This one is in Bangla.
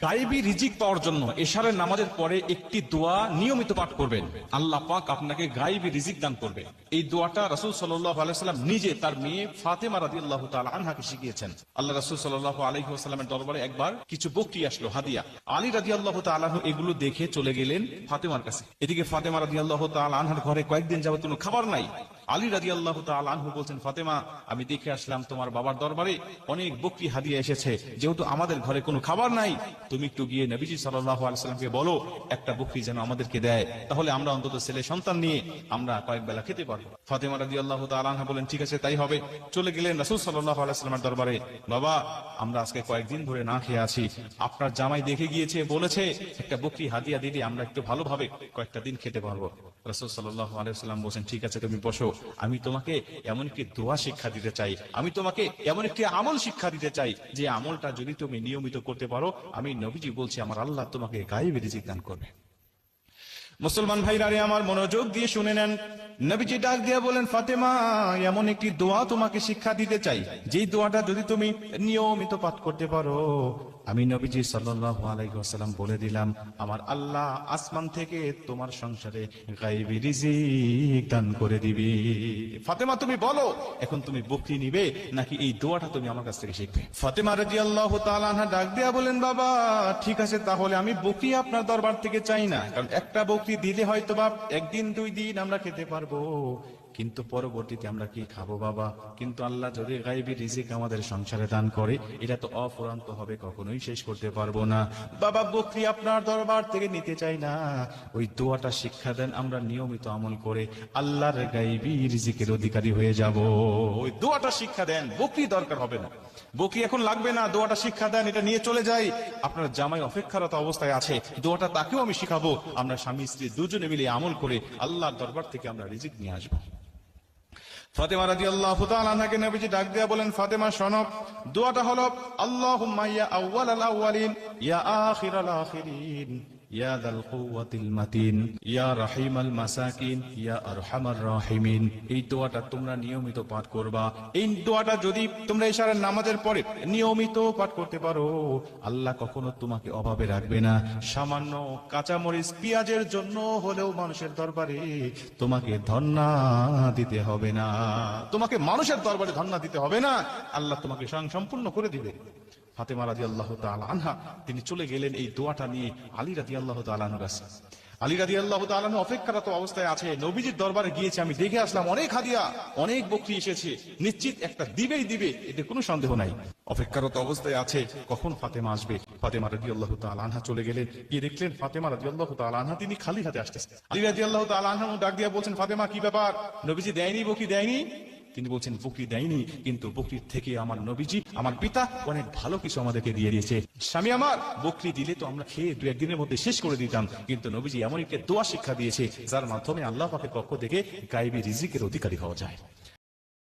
গায়েবী রিজিক পাওয়ার জন্য এশারের নামাজের পরে একটি দোয়া নিয়মিত পাঠ করবেন। আল্লাহ পাক আপনাকে গায়েবী রিজিক দান করবে। এই দোয়াটা রাসূল সাল্লাল্লাহু আলাইহি সাল্লাম নিজে তার মেয়ে ফাতেমা রাদিয়াল্লাহু তাআলা আনহাকে শিখিয়েছেন। আল্লাহ রাসূল সাল্লাল্লাহু আলাইহি ওয়াসাল্লামের দরবারে একবার কিছু বকরি আসলো, হাদিয়া। আলী রাদিয়াল্লাহু তাআলা আনহু এগুলো দেখে চলে গেলেন ফাতেমার কাছে। এদিকে ফাতেমা রাদিয়াল্লাহু তাআলা আনহার ঘরে কয়েকদিন যাবত কোনো খাবার নাই। আলী রাদিয়াল্লাহু আল্লাহ আনহু বলছেন, ফাতেমা, আমি দেখে আসলাম তোমার বাবার দরবারে অনেক বকরি হাদিয়ে এসেছে। যেহেতু আমাদের ঘরে কোনো খাবার নাই, তুমি একটু গিয়ে নবীজি সাল্লামকে বলো, একটা বকরি যেন আমাদেরকে দেয়। তাহলে আমরা অন্তত ছেলে সন্তান নিয়ে আমরা কয়েক বেলা খেতে পারব। ফাতেমা রাদিয়াল্লাহু তাআলা আনহা বলেন, ঠিক আছে, তাই হবে। চলে গেলেন রাসূল সাল্লাহ আলাইহি সাল্লামের দরবারে। বাবা, আমরা আজকে কয়েকদিন ধরে না খেয়ে আছি। আপনার জামাই দেখে গিয়েছে, বলেছে, একটা বকরি হাদিয়া দিলে আমরা একটু ভালোভাবে কয়েকটা দিন খেতে পারব। রাসূল সাল্লাহ আলাইহি বলছেন, ঠিক আছে, তুমি বসো। আমি তোমাকে এমন একটি দোয়া শিক্ষা দিতে চাই। আমি তোমাকে এমন একটি আমল শিক্ষা দিতে চাই যে আমলটা যদি তুমি নিয়মিত করতে পারো, আমি নবীজি বলছি, আমার আল্লাহ তোমাকে গায়ে রিজিক দান করবে। মুসলমান ভাইরা আমার মনোযোগ দিয়ে শুনে নেন। নবীজি ডাক দিয়ে বলেন, ফাতেমা, এমন একটি দোয়া তোমাকে শিক্ষা দিতে চাই। যেই দোয়াটা যদি তুমি নিয়মিত পাঠ করতে পারো। আমি নবীজি ওয়াসাল্লাম বলে দিলাম, আমার আল্লাহ আসমান থেকে তোমার সংসারে দান করে দিবি। ফাতেমা, তুমি বলো, এখন তুমি বকরি নিবে নাকি এই দোয়াটা তুমি আমার কাছ থেকে শিখবে? ফাতেমা রাদিয়াল্লাহু তাআলা আনহা ডাক দিয়া বলেন, বাবা, ঠিক আছে, তাহলে আমি বকরি আপনার দরবার থেকে চাই না। কারণ একটা বকরি দিলে হয়তো বা একদিন, দুই দিন আমরা খেতে পারব। পারবো কিন্তু পরবর্তীতে আমরা কি খাব বাবা? কিন্তু আল্লাহ যদি গাইবি রিজিক আমাদের সংসারে দান করে, এটা তো অফুরান্ত হবে, কখনোই শেষ করতে পারব না। বাবা, বকরি আপনার দরবার থেকে নিতে চাই না। ওই দোয়াটা শিক্ষা দেন, আমরা নিয়মিত আমল করে আল্লাহর গাইবি রিজিকের অধিকারী হয়ে যাব। ওই দোয়াটা শিক্ষা দেন, বকরি দরকার হবে না। বকরি এখন লাগবে না, দোয়াটা শিক্ষা দেন, এটা নিয়ে চলে যাই। আপনার জামাই অপেক্ষারত অবস্থায় আছে, দোয়াটা তাকেও আমি শিখাবো। আমরা স্বামী স্ত্রী দুজনে মিলে আমল করে আল্লাহর দরবার থেকে আমরা রিজিক নিয়ে আসব। ফাতেমা রাজি আল্লাহ আনহাকে নবীজি ডাক দিয়া বলেন, ফাতেমা সনব দোয়াটা হলো আল্লাহ ইয়া আউওয়ালাল আউওয়ালিন, ইয়া আখিরাল আখিরিন। ইয়া দাল কুওয়াতিল মাতিন, ইয়া রাহিমাল মাসাকিন, ইয়া আরহামার রাহিমিন। এই দোয়াটা তোমরা নিয়মিত পাঠ করবা। এই দোয়াটা যদি তোমরা ইশারার নামাজের পরে নিয়মিত পাঠ করতে পারো, আল্লাহ কখনো তোমাকে অভাবে রাখবে না। সামান্য কাঁচামরিচ, পেঁয়াজের জন্য হলেও মানুষের দরবারে তোমাকে ধন্না দিতে হবে না। তোমাকে মানুষের দরবারে ধন্না দিতে হবে না। আল্লাহ তোমাকে স্বয়ং সম্পূর্ণ করে দিবে। ফাতেমা রাজি আল্লাহ আনহা, তিনি চলে গেলেন এই দোয়াটা নিয়ে আলী রাজি আল্লাহ তালানহ কাছে। আলী রাজি আল্লাহ তালানহ অপেক্ষারত অবস্থায় আছে, নবীজির দরবারে গিয়েছে, আমি দেখে আসলাম, অনেক হাদিয়া, অনেক বকরি এসেছে, নিশ্চিত একটা দিবেই দিবে, এতে কোনো সন্দেহ নাই। অপেক্ষারত অবস্থায় আছে, কখন ফাতেমা আসবে? ফাতেমা রাজি আল্লাহ আনহা চলে গেলেন, গিয়ে দেখলেন ফাতেমা রাজি আল্লাহ আনহা, তিনি খালি হাতে আসতেছেন আলী রাজি আল্লাহ আনহা ডাক দিয়া বলছেন, ফাতেমা, কি ব্যাপার? নবীজি দেয়নি বকি, দেয়নি? তিনি বলছেন, বকরি দেয়নি, কিন্তু বকরির থেকে আমার নবীজি, আমার পিতা অনেক ভালো কিছু আমাদেরকে দিয়ে দিয়েছে। স্বামী আমার, বকরি দিলে তো আমরা খেয়ে দু একদিনের মধ্যে শেষ করে দিতাম, কিন্তু নবীজি এমন একটা দোয়া শিক্ষা দিয়েছে, যার মাধ্যমে আল্লাহ পাকের পক্ষ থেকে গাইবি রিজিকের অধিকারী হওয়া যায়।